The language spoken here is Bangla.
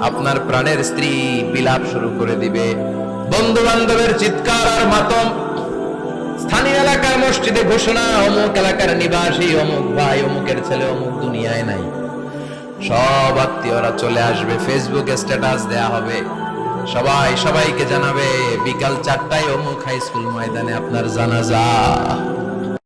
আপনার প্রাণের স্ত্রী বিলাপ শুরু করে দিবে। বন্ধু বান্ধবের চিৎকার আর মাতম। স্থানীয় এলাকার মসজিদে ঘোষণা, অমুক এলাকার নিবাসী, অমুক ভাই, অমুকের ছেলে, অমুক দুনিয়ায় নাই। সব আত্মীয়রা চলে আসবে ফেসবুকে স্ট্যাটাস দেয়া হবে। সবাই সবাইকে জানাবে, বিকাল চারটায় অমুক হাই স্কুল ময়দানে আপনার জানাজা।